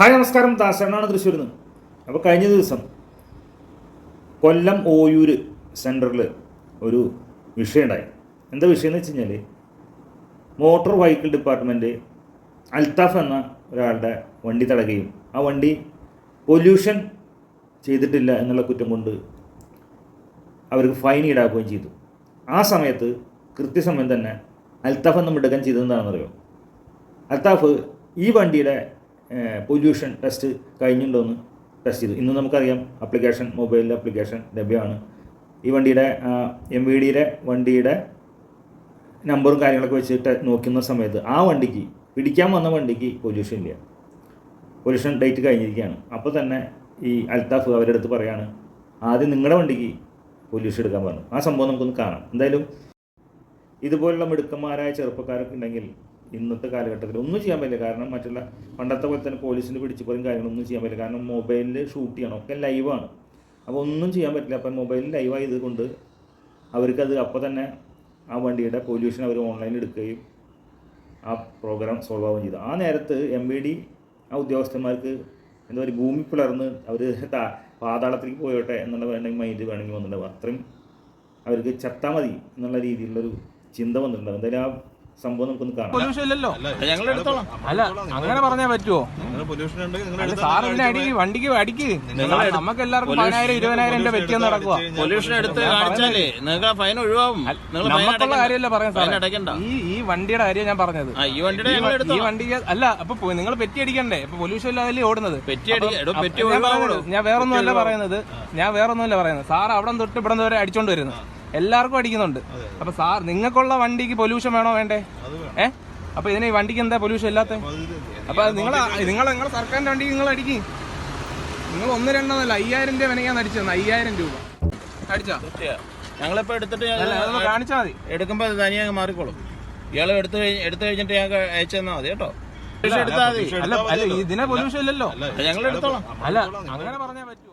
Hi നമസ്കാരം. ദാസനാണ് തൃശ്ശൂരിൽ നിന്ന് അപ്പോൾ കഴിഞ്ഞ ദിവസം കൊല്ലം ഓയൂര് സെന്ററിൽ ഒരു വിഷയം ഉണ്ടായി എന്താ വിഷയം എന്ന് വെച്ച് കഴിഞ്ഞാൽ മോട്ടോർ വെഹിക്കിൾ ഡിപ്പാർട്ട്മെന്റ് അൽത്താഫ് എന്ന ഒരാളുടെ വണ്ടി തടയുകയും ആ വണ്ടി പൊല്യൂഷൻ ചെയ്തിട്ടില്ല എന്നുള്ള കുറ്റം കൊണ്ട് അവർക്ക് ഫൈൻ ഈടാക്കുകയും ചെയ്തു. ആ സമയത്ത് കൃത്യസമയം തന്നെ അൽത്താഫ് എന്ന് മിടുക്കൻ ചെയ്തതെന്താണെന്നറിയോ? അൽത്താഫ് ഈ വണ്ടിയുടെ പൊല്യൂഷൻ ടെസ്റ്റ് കഴിഞ്ഞിട്ടുണ്ടോ എന്ന് ടെസ്റ്റ് ചെയ്തു. ഇന്ന് നമുക്കറിയാം അപ്ലിക്കേഷൻ മൊബൈലിലെ അപ്ലിക്കേഷൻ ലഭ്യമാണ്. ഈ വണ്ടിയുടെ എം വി ഡിയുടെ വണ്ടിയുടെ നമ്പറും കാര്യങ്ങളൊക്കെ വെച്ചിട്ട് നോക്കുന്ന സമയത്ത് ആ വണ്ടിക്ക് പിടിക്കാൻ വന്ന വണ്ടിക്ക് പൊല്യൂഷൻ ഇല്ല. പൊല്യൂഷൻ ഡേറ്റ് കഴിഞ്ഞിരിക്കുകയാണ്. അപ്പോൾ തന്നെ ഈ അൽത്താഫ് അവരുടെ അടുത്ത് പറയാണ് ആദ്യം നിങ്ങളുടെ വണ്ടിക്ക് പൊല്യൂഷൻ എടുക്കാൻ പറഞ്ഞു. ആ സംഭവം നമുക്കൊന്ന് കാണാം. എന്തായാലും ഇതുപോലുള്ള മിടുക്കന്മാരായ ചെറുപ്പക്കാരൊക്കെ ഉണ്ടെങ്കിൽ ഇന്നത്തെ കാലഘട്ടത്തിൽ ഒന്നും ചെയ്യാൻ പറ്റില്ല. കാരണം മറ്റുള്ള പണ്ടത്തെ പോലെ തന്നെ പോലീസിന് പിടിച്ചു പോലും കാര്യങ്ങളൊന്നും ചെയ്യാൻ പറ്റില്ല. കാരണം മൊബൈലിൽ ഷൂട്ട് ചെയ്യണം. ഒക്കെ ലൈവാണ് അപ്പോൾ ഒന്നും ചെയ്യാൻ പറ്റില്ല. അപ്പം മൊബൈലിൽ ലൈവായത് കൊണ്ട് അവർക്കത് അപ്പോൾ തന്നെ ആ വണ്ടിയുടെ പൊല്യൂഷൻ അവർ ഓൺലൈനിൽ എടുക്കുകയും ആ പ്രോഗ്രാം സോൾവ് ആവുകയും ചെയ്തു. ആ നേരത്ത് എം വി ഡി ആ ഉദ്യോഗസ്ഥന്മാർക്ക് എന്താ പറയുക ഭൂമി പിളർന്ന് അവർ പാതാളത്തിലേക്ക് പോയോട്ടെ എന്നുള്ള വേണമെങ്കിൽ മൈൻഡ് വേണമെങ്കിൽ വന്നിട്ടുണ്ടാവും. അത്രയും അവർക്ക് ചത്താൽ മതി എന്നുള്ള രീതിയിലുള്ളൊരു ചിന്ത വന്നിട്ടുണ്ടാവും. എന്തായാലും ആ സംഭവം നമുക്കൊന്ന് കാണാം. പൊല്യൂഷൻ ഇല്ലല്ലോ. ഞങ്ങൾ എടുത്തോളാം. അല്ല അങ്ങനെ പറഞ്ഞാൽ പറ്റുമോ പൊല്യൂഷൻ ഉണ്ടെങ്കിൽ സാർ വണ്ടിക്ക് അടിക്ക്? നമുക്ക് എല്ലാവർക്കും പതിനായിരം ഇരുപതിനായിരം എന്റെ വെറ്റിയെന്ന് നടക്കുക പൊല്യൂഷൻ എടുത്ത് കാണിച്ചാലേ നിങ്ങൾക്ക് ആ ഫൈൻ ഒഴിവാകും നിങ്ങൾ ഫൈൻ നമുക്കുള്ള കാര്യമല്ല പറയാൻ സാർ ഈ ഈ വണ്ടിയുടെ കാര്യം ഞാൻ പറഞ്ഞത്. ആ ഈ വണ്ടിയുടെ ഈ ഈ വണ്ടി അല്ല അപ്പൊ നിങ്ങൾ പെറ്റി അടിക്കണ്ടേ? ഇപ്പൊ പൊല്യൂഷൻ ഇല്ലാതല്ലേ ഓടുന്നത്. ഞാൻ വേറൊന്നും അല്ല അപ്പൊ ഞാൻ പറയുന്നത് ഞാൻ വേറൊന്നുമല്ല പറയുന്നത് ഞാൻ വേറൊന്നുമല്ല പറയുന്നത്. സാർ അവിടെ തൊട്ട് ഇവിടെ വരെ അടിച്ചോണ്ട് വരുന്നു. എല്ലാവർക്കും അടിക്കുന്നുണ്ട്. അപ്പൊ സാർ നിങ്ങൾക്കുള്ള വണ്ടിക്ക് പൊല്യൂഷൻ വേണോ വേണ്ടേ? ഏഹ് അപ്പൊ ഇതിന് ഈ വണ്ടിക്ക് എന്താ പൊല്യൂഷൻ ഇല്ലാത്ത? അപ്പൊ നിങ്ങൾ നിങ്ങൾ നിങ്ങൾ സർക്കാരിന്റെ വണ്ടി നിങ്ങൾ അടിക്കും. നിങ്ങൾ ഒന്ന് രണ്ടെന്നല്ല അയ്യായിരം രൂപ വേണമെങ്കിൽ അടിച്ചു തന്നെ അയ്യായിരം രൂപ. അടിച്ചാ? ഞങ്ങളിപ്പോ എടുത്തിട്ട് കാണിച്ചാൽ മതി. എടുക്കുമ്പോ അത് തനിയെ മാറിക്കോളും. ഇയാൾ എടുത്തു കഴിഞ്ഞ് എടുത്തു കഴിഞ്ഞിട്ട് ഞങ്ങൾക്ക് അയച്ചു തന്നാ മതി. കേട്ടോ ഇതിനെ പൊല്യൂഷൻ ഇല്ലല്ലോ. ഞങ്ങൾ എടുത്തോളാം അല്ല അങ്ങനെ പറഞ്ഞാൽ പറ്റൂ.